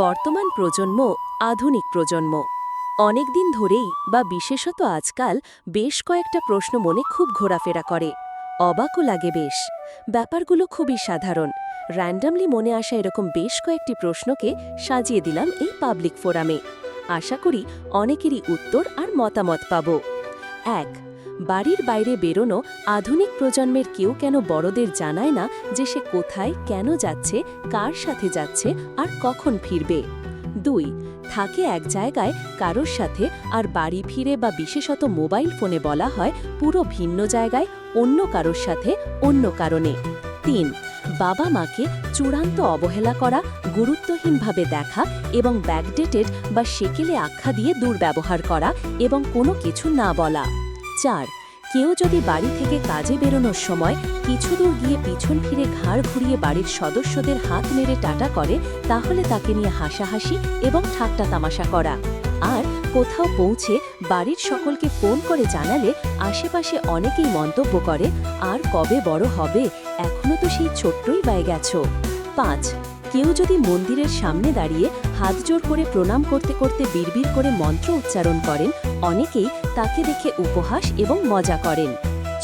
বর্তমান প্রজন্ম আধুনিক প্রজন্ম। অনেকদিন ধরেই বা বিশেষত আজকাল বেশ কয়েকটা প্রশ্ন মনে খুব ঘোরাফেরা করে। অবাকও লাগে বেশ। ব্যাপারগুলো খুবই সাধারণ। র্যান্ডামলি মনে আসা এরকম বেশ কয়েকটি প্রশ্নকে সাজিয়ে দিলাম এই পাবলিক ফোরামে। আশা করি অনেকেরই উত্তর আর মতামত পাব। এক বাড়ির বাইরে বেরোনো আধুনিক প্রজন্মের কেউ কেন বড়দের জানায় না যে সে কোথায়, কেন যাচ্ছে, কার সাথে যাচ্ছে আর কখন ফিরবে। দুই, থাকে এক জায়গায় কারোর সাথে আর বাড়ি ফিরে বা বিশেষত মোবাইল ফোনে বলা হয় পুরো ভিন্ন জায়গায় অন্য কারোর সাথে অন্য কারণে। তিন, বাবা মাকে চূড়ান্ত অবহেলা করা, গুরুত্বহীনভাবে দেখা এবং ব্যাকডেটেড বা সেকেলে আখ্যা দিয়ে দুর্ব্যবহার করা এবং কোনো কিছু না বলা। চার, কেউ যদি বাড়ি থেকে কাজে বেরোনোর সময় কিছু দূর গিয়ে পিছন ফিরে ঘাড় ঘুরিয়ে বাড়ির সদস্যদের হাত নেড়ে টাটা করে, তাহলে তাকে নিয়ে হাসাহাসি এবং ঠাট্টা তামাশা করা। আর কোথাও পৌঁছে বাড়ির সকলকে ফোন করে জানালে আশেপাশে অনেকেই মন্তব্য করে, আর কবে বড় হবে? এখনও তো সেই ছোট্টই বায়ে গেছ। পাঁচ কেউ যদি মন্দিরের সামনে দাঁড়িয়ে হাত জোর করে প্রণাম করতে করতে বিড়বিড় করে মন্ত্র উচ্চারণ করেন, অনেকেই তাকে দেখে উপহাস এবং মজা করেন।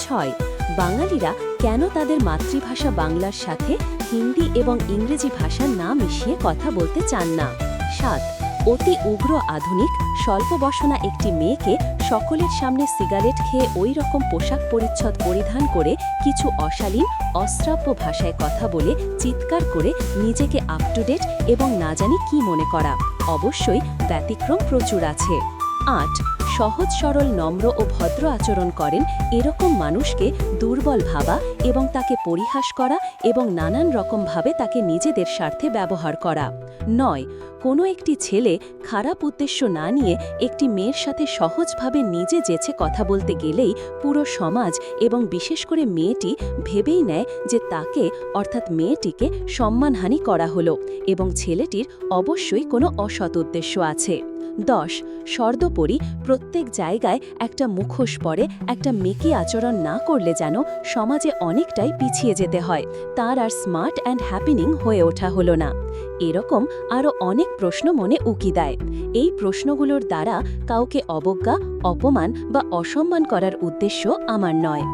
ছয়, বাঙালিরা কেন তাদের মাতৃভাষা বাংলার সাথে হিন্দি এবং ইংরেজি ভাষা না মিশিয়ে কথা বলতে চান না? সাত, অতি উগ্র আধুনিক স্বল্প বসনা একটি মেয়েকে সকলের সামনে সিগারেট খেয়ে ওই রকম পোশাক পরিচ্ছদ পরিধান করে কিছু অশালীন, অশ্রাব্য ভাষায় কথা বলে চিৎকার করে নিজেকে আপ টু ডেট এবং না জানি কি মনে করা। অবশ্যই ব্যতিক্রম প্রচুর আছে। আট, সহজ, সরল, নম্র ও ভদ্র আচরণ করেন এরকম মানুষকে দুর্বল ভাবা এবং তাকে পরিহাস করা এবং নানান রকমভাবে তাকে নিজেদের স্বার্থে ব্যবহার করা। নয় কোনো একটি ছেলে খারাপ উদ্দেশ্য না নিয়ে একটি মেয়ের সাথে সহজভাবে নিজে যেছে কথা বলতে গেলেই পুরো সমাজ এবং বিশেষ করে মেয়েটি ভেবেই নেয় যে তাকে, অর্থাৎ মেয়েটিকে, সম্মানহানি করা হলো এবং ছেলেটির অবশ্যই কোনো অসৎ উদ্দেশ্য আছে। দশ, সর্দপরি প্রত্যেক জায়গায় একটা মুখোশ পরে একটা মেকি আচরণ না করলে যেন সমাজে অনেকটাই পিছিয়ে যেতে হয়। তার আর স্মার্ট অ্যান্ড হ্যাপিনিং হয়ে ওঠা হলো না। এরকম আরও অনেক প্রশ্ন মনে উকি দেয়। এই প্রশ্নগুলোর দ্বারা কাউকে অবজ্ঞা, অপমান বা অসম্মান করার উদ্দেশ্য আমার নয়।